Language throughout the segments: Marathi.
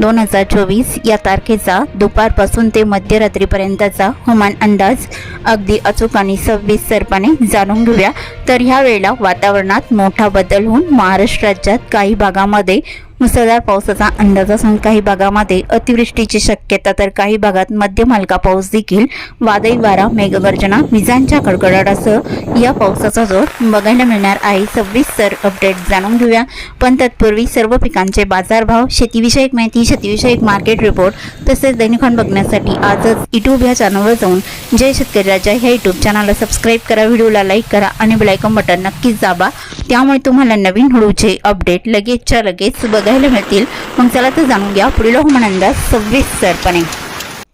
दोन हजार चोवीस या तारखेचा दुपारपासून ते मध्यरात्रीपर्यंतचा हवामान अंदाज अगदी अचूक आणि सविस्तरपणे जाणून घेऊया. तर ह्या वेळेला वातावरणात मोठा बदल होऊन महाराष्ट्र राज्यात काही भागामध्ये मुसळधार पावसाचा अंदाज असून काही भागामध्ये अतिवृष्टीची शक्यता तर काही भागात मध्यम हलका पाऊस देखील वादळी वारा मेघगर्जना विजांच्या कडकडाटासह या पावसाचा जोर बघायला मिळणार आहे. सव्वीस तर अपडेट जाणून घेऊया. पण तत्पूर्वी सर्व पिकांचे बाजारभाव शेतीविषयक माहिती शेतीविषयक मार्केट रिपोर्ट तसेच दैनिकान बघण्यासाठी आजच यूट्यूब या चॅनलवर जाऊन जय शेतकरी राजा ह्या यूट्यूब चॅनलला सबस्क्राईब करा व्हिडिओला लाईक करा आणि बेलायकॉन बटन नक्कीच दाबा. त्यामुळे तुम्हाला नवीन हळूचे अपडेट लगेचच्या लगेच बघायला मिळतील. मग चला तर जाणून घ्या पुढील हवामान अंदाज सविस्तरपणे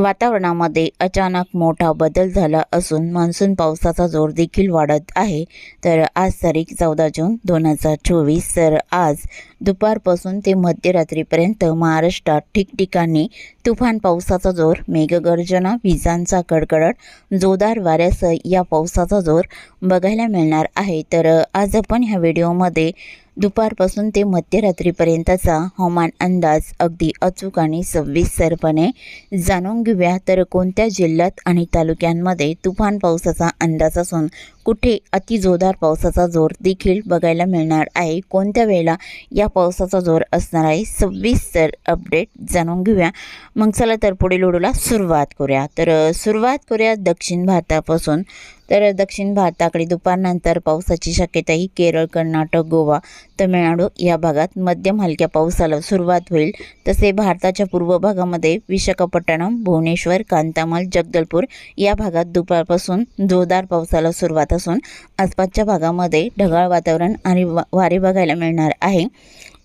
वातावरणामध्ये अचानक मोठा बदल झाला असून मान्सून पावसाचा जोर देखील वाढत आहे. तर आज तारीख चौदा जून दोन हजार चोवीस. तर आज दुपारपासून ते मध्यरात्रीपर्यंत महाराष्ट्रात ठिकठिकाणी तुफान पावसाचा जोर मेघगर्जना विजांचा कडकडट जोरदार वाऱ्यासह या पावसाचा जोर बघायला मिळणार आहे. तर आज आपण ह्या व्हिडिओमध्ये दुपारपासून ते मध्यरात्रीपर्यंतचा हवामान अंदाज अगदी अचूक आणि सविस्तरपणे जाणून घेऊया. तर कोणत्या जिल्ह्यात आणि तालुक्यांमध्ये तुफान पावसाचा अंदाज असून कुठे अतिजोरदार पावसाचा जोर देखील बघायला मिळणार आहे? कोणत्या वेळेला या पावसाचा जोर असणार आहे? सविस्तर अपडेट जाणून घेऊया. मग चला तर पुढील उडूला सुरुवात करूया. तर सुरुवात करूया दक्षिण भारतापासून. तर दक्षिण भारताकडे दुपारनंतर पावसाची शक्यताही केरळ कर्नाटक गोवा तमिळनाडू या भागात मध्यम हलक्या पावसाला सुरुवात होईल. तसे भारताच्या पूर्व भागामध्ये विशाखापट्टणम भुवनेश्वर कांतामल जगदलपूर या भागात दुपारपासून जोरदार पावसाला सुरुवात असून आसपासच्या भागामध्ये ढगाळ वातावरण आणि वा- वारे बघायला मिळणार आहे.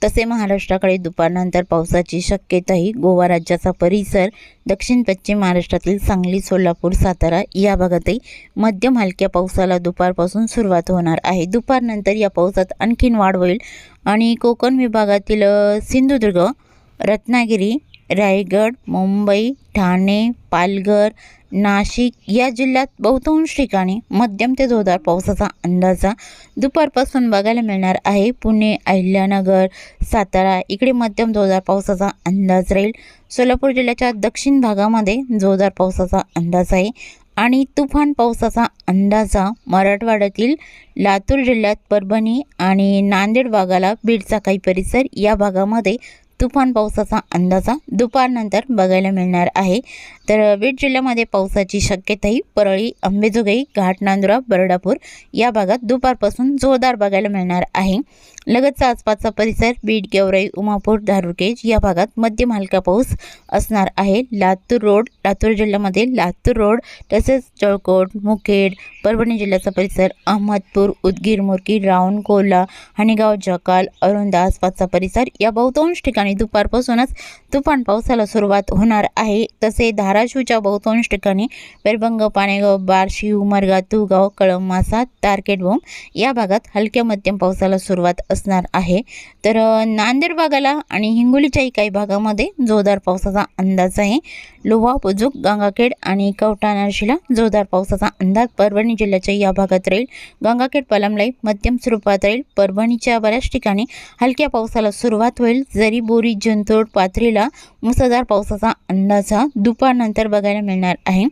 तसे महाराष्ट्राकडे दुपारनंतर पावसाची शक्यताही गोवा राज्याचा परिसर दक्षिण पश्चिम महाराष्ट्रातील सांगली सोलापूर सातारा या भागातही मध्यम हलक्या पावसाला दुपारपासून सुरुवात होणार आहे. दुपारनंतर या पावसात आणखीन वाढ होईल आणि कोकण विभागातील सिंधुदुर्ग रत्नागिरी रायगड मुंबई ठाणे पालघर नाशिक या जिल्ह्यात बहुतांश ठिकाणी मध्यम ते जोरदार पावसाचा अंदाजा दुपारपासून बघायला मिळणार आहे. पुणे अहिल्यानगर सातारा इकडे मध्यम जोरदार पावसाचा अंदाज राहील. सोलापूर जिल्ह्याच्या दक्षिण भागामध्ये जोरदार पावसाचा अंदाज आहे आणि तुफान पावसाचा अंदाजा मराठवाड्यातील लातूर जिल्ह्यात परभणी आणि नांदेड भागाला बीडचा काही परिसर या भागामध्ये तुफान पावसाचा अंदाजा दुपारनंतर बघायला मिळणार आहे. तर बीड जिल्ह्यामध्ये पावसाची शक्यताही परळी अंबेजोगाई घाटनांदुरा बर्डापूर या भागात दुपारपासून जोरदार बघायला मिळणार आहे. लगतचा आसपासचा परिसर बीड गेवराई उमापूर धारुरकेज या भागात मध्यम हलका पाऊस असणार आहे. लातूर रोड लातूर जिल्ह्यामध्ये लातूर रोड तसेच जळकोट मुखेड परभणी जिल्ह्याचा परिसर अहमदपूर उदगीर मुरकी राऊंड कोल्हा हणेगाव जकाल अरुंदा आसपासचा परिसर या बहुतांश ठिकाणी दुपारपासूनच तुफान पावसाला सुरुवात होणार आहे. तसे धाराशिवच्या बहुतांश ठिकाणी पेरबंग पाणेगाव बार्शी उमरगा तुगाव कळम मासा तारकेटबोम या भागात हलक्या मध्यम पावसाला सुरुवात असणार आहे. तर नांदेड भागाला आणि हिंगोलीच्याही काही भागामध्ये जोरदार पावसाचा अंदाज आहे. लोहा बुजुक गंगाखेड आणि कवठा जोरदार पावसाचा अंदाज. परभणी जिल्ह्याच्या या भागात राहील गंगाखेड पलमलाई मध्यम स्वरूपात राहील. परभणीच्या बऱ्याच ठिकाणी हलक्या पावसाला सुरुवात होईल. जरी बोरी जंतोड पाथरीला मुसळधार पावसाचा अंदाज हा दुपारनंतर बघायला मिळणार आहे.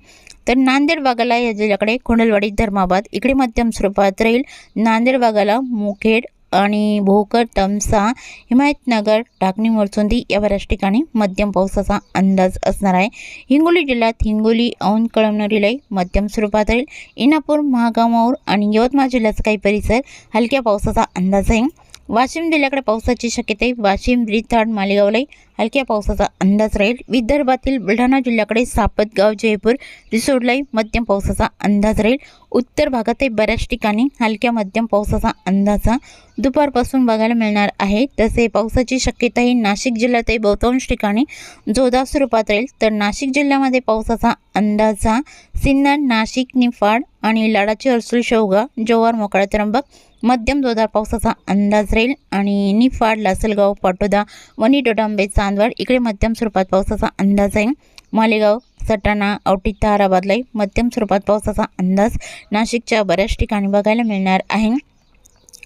तर नांदेड भागाला या जिल्ह्याकडे खोंडलवाडी धर्माबाद इकडे मध्यम स्वरूपात राहील. नांदेड भागाला मुखेड आणि भोकर तमसा हिमायतनगर टाकणी मोरचोंदी या बऱ्याच ठिकाणी मध्यम पावसाचा अंदाज असणार आहे. हिंगोली जिल्ह्यात हिंगोली औंध लई मध्यम स्वरूपात राहील. इनापूर महागामाऊर आणि यवतमाळ जिल्ह्याचा काही परिसर हलक्या पावसाचा अंदाज आहे. वाशिम जिल्ह्याकडे पावसाची शक्यता. आहे वाशिम रिथाड मालेगावलाही हलक्या पावसाचा अंदाज राहील. विदर्भातील बुलढाणा जिल्ह्याकडे सापतगाव जयपूर रिसोडलाही मध्यम पावसाचा अंदाज राहील. उत्तर भागातही बऱ्याच ठिकाणी हलक्या मध्यम पावसाचा अंदाजा दुपारपासून बघायला मिळणार आहे. तसे पावसाची शक्यता ही नाशिक जिल्ह्यातही बहुतांश ठिकाणी जोरदार स्वरूपात राहील. तर नाशिक जिल्ह्यामध्ये पावसाचा अंदाजा सिन्नर नाशिक निफाड आणि लाडाची हर्सुल शेवगा जोवार मोकळा त्र्यंबक मध्यम जोरदार पावसाचा अंदाज राहील आणि निफाड लासलगाव पाटोदा वणी डोडांबे चांदवड इकडे मध्यम स्वरूपात पावसाचा अंदाज आहे. मालेगाव सटाणा औटी ताराबादलाही मध्यम स्वरूपात पावसाचा अंदाज. नाशिकच्या बऱ्याच ठिकाणी बघायला मिळणार आहे.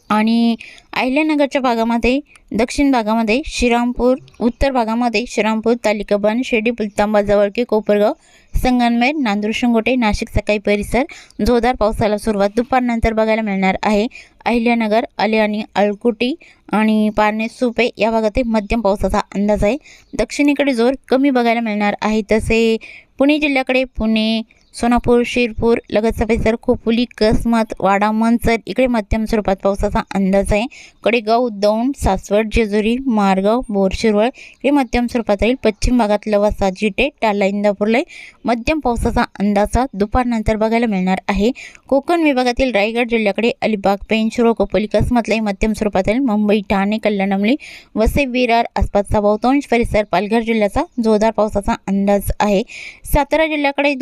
आणि अहिल्यानगरच्या भागामध्ये दक्षिण भागामध्ये श्रीरामपूर उत्तर भागामध्ये श्रीरामपूर तालिकाबान शिर्डी पुलतांबा जवळके कोपरगाव संगनमेर नांदूर शिंगोटे नाशिक सकाळी परिसर जोरदार पावसाला सुरुवात दुपारनंतर बघायला मिळणार आहे. अहिल्यानगर अलियाणी अळकुटी आणि पारणे सुपे या भागातील मध्यम पावसाचा अंदाज आहे. दक्षिणेकडे जोर कमी बघायला मिळणार आहे. तसे पुणे जिल्ह्याकडे पुणे सोनापूर शिरपूर लगतचा परिसर खोपोली कसमत वाडा मनसर इकडे मध्यम स्वरूपात पावसाचा अंदाज आहे. कडेगाव दौंड सासवड जेजुरी मारगाव बोरशिरवळ इकडे मध्यम स्वरूपात राहील. पश्चिम भागात लवासा जिटे टाला इंदापूरला मध्यम पावसाचा अंदाज दुपारनंतर बघायला मिळणार आहे. कोकण विभागातील रायगड जिल्ह्याकडे अलिबाग पेंचुरो कोपोली कसमतलाही मध्यम स्वरूपात राहील. मुंबई ठाणे कल्याणमली वसे वसई विरार आसपासचा बहुतांश परिसर पालघर जिल्ह्याचा जोरदार पावसाचा अंदाज आहे. सातारा जिल्ह्याकडे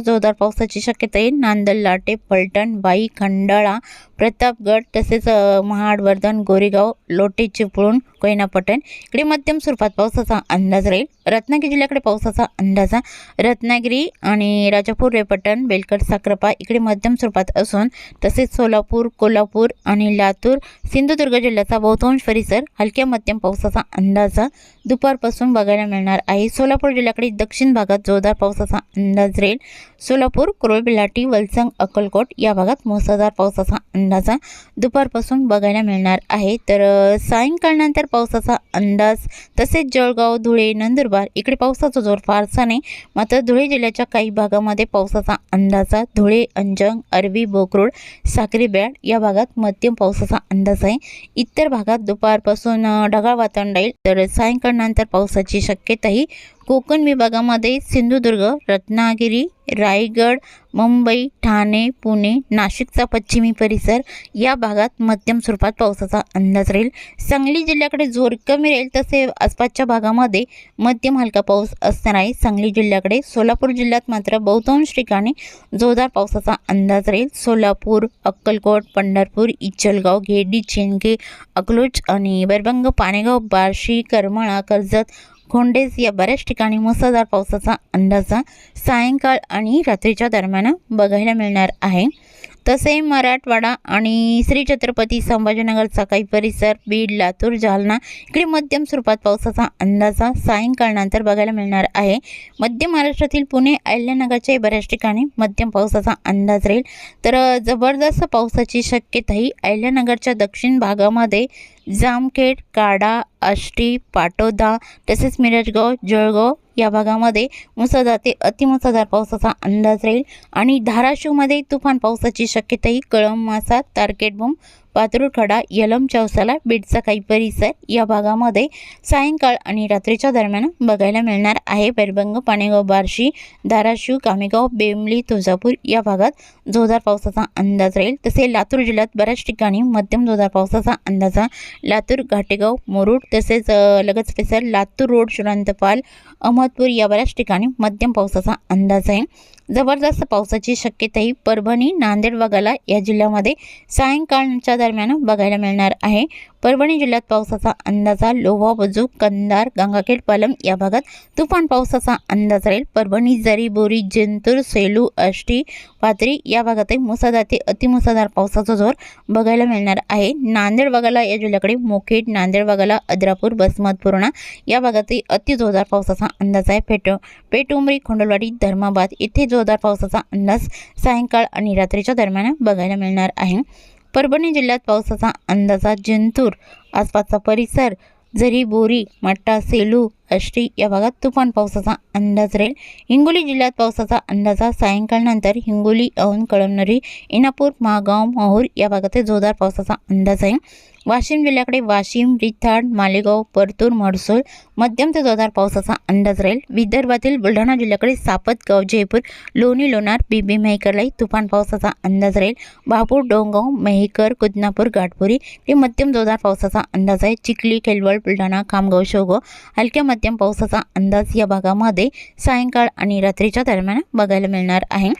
जोरदार पावसाची शक्यता आहे नांदल लाटे फलटण बाई खंडाळा प्रतापगड तसेच महाडवर्धन महाड वर्धन गोरेगाव लोटे चिपळूण कोयनापटण. इकडे मध्यम स्वरूपात पावसाचा अंदाज राहील. रत्नागिरी जिल्ह्याकडे पावसाचा अंदाज रत्नागिरी आणि राजापूर रेपटण बेलकट साक्रपा इकडे मध्यम स्वरूपात असून तसेच सोलापूर कोल्हापूर आणि लातूर सिंधुदुर्ग जिल्ह्याचा बहुतांश परिसर हलक्या मध्यम पावसाचा अंदाजा दुपारपासून बघायला मिळणार आहे. सोलापूर जिल्ह्याकडे दक्षिण भागात जोरदार पावसाचा अंदाज राहील. सोलापूर कुरबिलाटी वलसंग अक्कलकोट या भागात मुसळधार पावसाचा अंदाज दुपारपासून बघायला मिळणार आहे. तर सायंकाळनंतर पावसाचा अंदाज तसेच जळगाव धुळे नंदुरबार इकडे पावसाचा जोर फारसा नाही. मात्र धुळे जिल्ह्याच्या काही भागामध्ये पावसाचा अंदाजा धुळे अंजंग अरबी बोकरोड साक्री बॅड या भागात मध्यम पावसाचा अंदाज आहे. इतर भागात दुपारपासून ढगाळ वातावरण राहील. तर सायंकाळनंतर पावसाची शक्यताही कोकण विभागामध्ये सिंधुदुर्ग रत्नागिरी रायगड मुंबई ठाणे पुणे नाशिकचा पश्चिमी परिसर या भागात मध्यम स्वरूपात पावसाचा अंदाज राहील. सांगली जिल्ह्याकडे जोर कमी राहील तसे आसपासच्या भागामध्ये मध्यम हलका पाऊस असणार आहे. सांगली जिल्ह्याकडे सोलापूर जिल्ह्यात मात्र बहुतांश ठिकाणी जोरदार पावसाचा अंदाज राहील. सोलापूर अक्कलकोट पंढरपूर इचलगाव घेडी चेनगे अकलूज आणि बरबंग पाणेगाव बार्शी करमाळा कर्जत खोंडेस या बऱ्याच ठिकाणी मुसळधार पावसाचा अंदाजा सायंकाळ आणि रात्रीच्या दरम्यान बघायला मिळणार आहे. तसे मराठवाडा आणि श्री छत्रपती संभाजीनगरचा काही परिसर बीड लातूर जालना इकडे मध्यम स्वरूपात पावसाचा अंदाजा सायंकाळनंतर बघायला मिळणार आहे. मध्य महाराष्ट्रातील पुणे अहिल्यानगरच्याही बऱ्याच ठिकाणी मध्यम पावसाचा अंदाज राहील. तर जबरदस्त पावसाची शक्यताही अहिल्यानगरच्या दक्षिण भागामध्ये जामखेड काडा आष्टी पाटोदा तसेच मिरजगाव जळगाव या भागामध्ये मुसळधार ते अतिमुसळधार पावसाचा अंदाज राहील. आणि धाराशिवमध्ये तुफान पावसाची शक्यताही कळंब मासा तारकेटबोम पातुरखडा यलम चौसाला बीडचा काही परिसर या भागामध्ये सायंकाळ आणि रात्रीच्या दरम्यान बघायला मिळणार आहे. पेरबंग पाणेगाव बार्शी धाराशिव कामेगाव बेमली तुळजापूर या भागात जोरदार पावसाचा अंदाज राहील. तसे लातूर जिल्ह्यात बऱ्याच ठिकाणी मध्यम जोरदार पावसाचा अंदाज आहे. लातूर घाटेगाव मुरुड तसेच लगत परिसर लातूर रोड श्रांतपाल अहमदपूर या बऱ्याच ठिकाणी मध्यम पावसाचा अंदाज आहे. जबरदस्त पावसाची शक्यताही परभणी नांदेड वगळा या जिल्ह्यामध्ये सायंकाळच्या दरम्यान बघायला मिळणार आहे. परभणी जिल्ह्यात पावसाचा अंदाजा लोहा बुजुक कंदार गंगाखेड पालम या भागात तुफान पावसाचा अंदाज राहील. परभणी जरी बोरी जिंतूर सेलू आष्टी पाथरी या भागातही मुसळधार ते अतिमुसळधार पावसाचा जोर बघायला मिळणार आहे. नांदेड वगळा या जिल्ह्याकडे मोखेड नांदेड वगळा अद्रापूर बसमत पूर्णा या भागातही अति जोरदार पावसाचा अंदाज आहे. पेट पेटुंबरी खोंडलवाडी धर्माबाद इथे जोरदार पावसाचा अंदाज सायंकाळ आणि रात्रीच्या दरम्यान बघायला मिळणार आहे. परभणी जिल्ह्यात पावसाचा अंदाजा जिंतूर आसपासचा परिसर जरी बोरी मट्टा सेलू अष्टी या भागात तुफान पावसाचा अंदाज राहील. हिंगोली जिल्ह्यात पावसाचा अंदाजा सायंकाळनंतर हिंगोली औन कळमनरी इनापूर महागाव माहूर या भागात जोरदार पावसाचा अंदाज आहे. वाशिम जिल्ह्याकडे वाशिम रिथाड मालेगाव परतूर महसूल मध्यम ते जोरदार पावसाचा अंदाज राहील. विदर्भातील बुलढाणा जिल्ह्याकडे सापतगाव जयपूर लोणी लोणार बीबी मेहकरलाही तुफान पावसाचा अंदाज राहील. बापूर डोंगाव मेहकर कुदनापूर घाटपुरी हे मध्यम जोरदार पावसाचा अंदाज आहे. चिखली केलवळ बुलढाणा खामगाव शेवगाव हलक्या मध्यम पावसाचा अंदाज या भागामध्ये सायंकाळ आणि रात्रीच्या दरम्यान बघायला मिळणार आहे.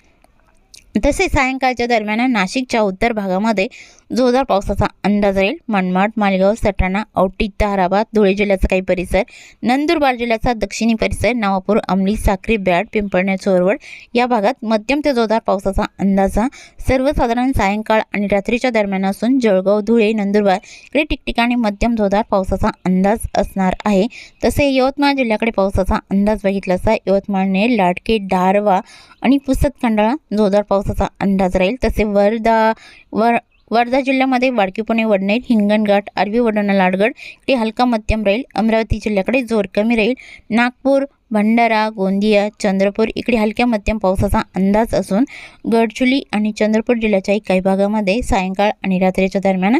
तसेच सायंकाळच्या दरम्यान नाशिकच्या उत्तर भागामध्ये जोरदार पावसाचा अंदाज राहील. मनमाड मालेगाव सटाणा औटी ताराबाद धुळे जिल्ह्याचा काही परिसर नंदुरबार जिल्ह्याचा दक्षिणी परिसर नवापूर अमली साक्री ब्याड पिंपळणे चोरवड या भागात मध्यम ते जोरदार पावसाचा अंदाज हा सर्वसाधारण सायंकाळ आणि रात्रीच्या दरम्यान असून जळगाव धुळे नंदुरबार इकडे ठिकठिकाणी मध्यम जोरदार पावसाचा अंदाज असणार आहे. तसे यवतमाळ जिल्ह्याकडे पावसाचा अंदाज बघितला असता यवतमाळने लाडके डारवा आणि पुसद खंडाळा जोरदार पावसाचा अंदाज राहील. तसे वर्धा वर वर्धा जिल्ह्यामध्ये वाडकी पुणे वडनेर हिंगणघाट आरवी वडणा लाडगड इकडे हलका मध्यम राहील. अमरावती जिल्ह्याकडे जोर कमी राहील. नागपूर भंडारा गोंदिया चंद्रपूर इकडे हलक्या मध्यम पावसाचा अंदाज असून गडचुली आणि चंद्रपूर जिल्ह्याच्याही काही भागामध्ये सायंकाळ आणि रात्रीच्या दरम्यान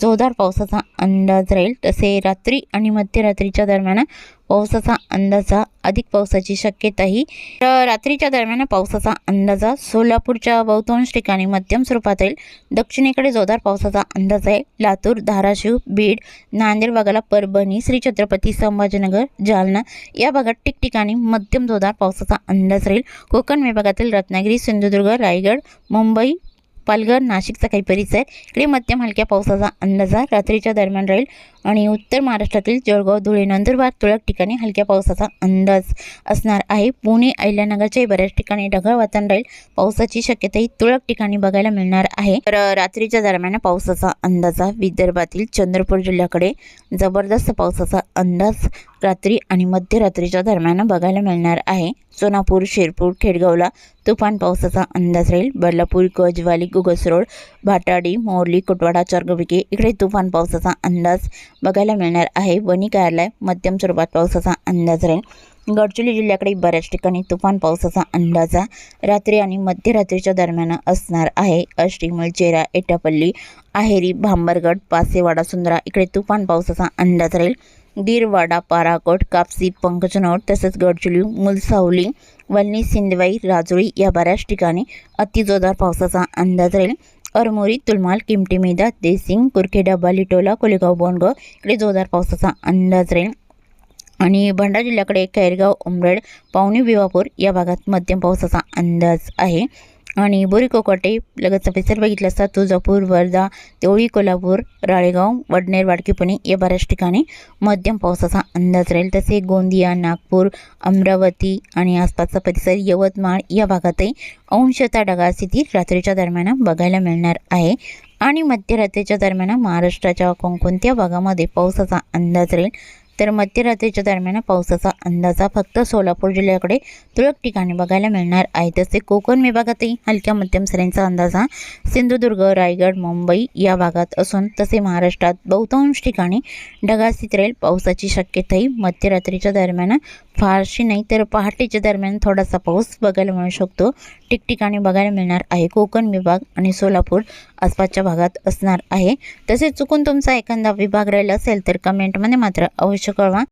जोरदार पावसाचा अंदाज राहील. तसे रात्री आणि मध्यरात्रीच्या दरम्यान पावसाचा अंदाजा अधिक पावसाची शक्यताही. तर रात्रीच्या दरम्यान पावसाचा अंदाजा सोलापूरच्या बहुतांश ठिकाणी मध्यम स्वरूपात राहील. दक्षिणेकडे जोरदार पावसाचा अंदाज आहे. लातूर धाराशिव बीड नांदेड भागाला परभणी श्री छत्रपती संभाजीनगर जालना या भागात ठिकठिकाणी ठिकाणी मध्यम जोरदार पावसाचा अंदाज राहील. कोकण विभागातील रत्नागिरी सिंधुदुर्ग रायगड मुंबई पालघर नाशिकचा काही परिसर इकडे मध्यम हलक्या पावसाचा अंदाज रात्रीच्या दरम्यान राहील. आणि उत्तर महाराष्ट्रातील जळगाव धुळे नंदुरबार तुरळक ठिकाणी हलक्या पावसाचा अंदाज असणार आहे. पुणे अहिल्यानगरच्याही बऱ्याच ठिकाणी ढगाळ वातावरण राहील. पावसाची शक्यताही तुरळक ठिकाणी बघायला मिळणार आहे. तर रात्रीच्या दरम्यान पावसाचा अंदाज विदर्भातील चंद्रपूर जिल्ह्याकडे जबरदस्त पावसाचा अंदाज रात्री आणि मध्यरात्रीच्या दरम्यान बघायला मिळणार आहे. सोनापूर शिरपूर खेडगावला तुफान पावसाचा अंदाज राहील. बदलापूर गजवाली गुगसरोड भाटाडी मोरली कुटवाडा चारगविके इकडे तुफान पावसाचा अंदाज बघायला मिळणार आहे. वणी कार्यालय मध्यम स्वरूपात पावसाचा अंदाज राहील. गडचिरोली जिल्ह्याकडे बऱ्याच ठिकाणी तुफान पावसाचा अंदाज रात्री आणि मध्यरात्रीच्या दरम्यान असणार आहे. अष्टीमल चेरा एटापल्ली आहेरी भांबरगड पासेवाडा सुंदरा इकडे तुफान पावसाचा अंदाज राहील. गिरवाडा पाराकोट कापसी पंकजनोड तसेच गडचिरोली मुलसावली वल्ली सिंदवाई राजुरी या बऱ्याच ठिकाणी अतिजोरदार पावसाचा अंदाज राहील. अरमोरी तुलमाल किमटी मेदा देसिंग कुरखेडा बालिटोला कोलेगाव बोंडगाव इकडे जोरदार पावसाचा अंदाज राहील. आणि भंडारा जिल्ह्याकडे खैरगाव उमरेड पावणी विवापूर या भागात मध्यम पावसाचा अंदाज आहे. आणि बोरी कोकोटे लगतचा परिसर बघितला असता तुळजापूर वर्धा देवळी कोल्हापूर राळेगाव वडनेर वाडकीपुणे या बऱ्याच ठिकाणी मध्यम पावसाचा अंदाज राहील. तसे गोंदिया नागपूर अमरावती आणि आसपासचा परिसर यवतमाळ या भागातही अंशतः ढगाळ स्थिती रात्रीच्या दरम्यान बघायला मिळणार आहे. आणि मध्यरात्रीच्या दरम्यान महाराष्ट्राच्या कोणकोणत्या भागामध्ये पावसाचा अंदाज राहील? तर मध्यरात्रीच्या दरम्यान पावसाचा अंदाजा फक्त सोलापूर जिल्ह्याकडे तुरळक ठिकाणी बघायला मिळणार आहे. तसे कोकण विभागातही हलक्या मध्यम सरींचा अंदाजा सिंधुदुर्ग रायगड मुंबई या भागात असून तसे महाराष्ट्रात बहुतांश ठिकाणी ढगासित राहील. पावसाची शक्यताही मध्यरात्रीच्या दरम्यान फारशी नाही तर पहाटेच्या दरम्यान थोडासा पाऊस बघायला मिळू शकतो. ठिकठिकाणी बघायला मिळणार आहे. कोकण विभाग आणि सोलापूर आसपासच्या भागात असणार आहे. तसेच चुकून तुमचा एखादा विभाग राहिला असेल तर कमेंटमध्ये मात्र अवश्य કરવાં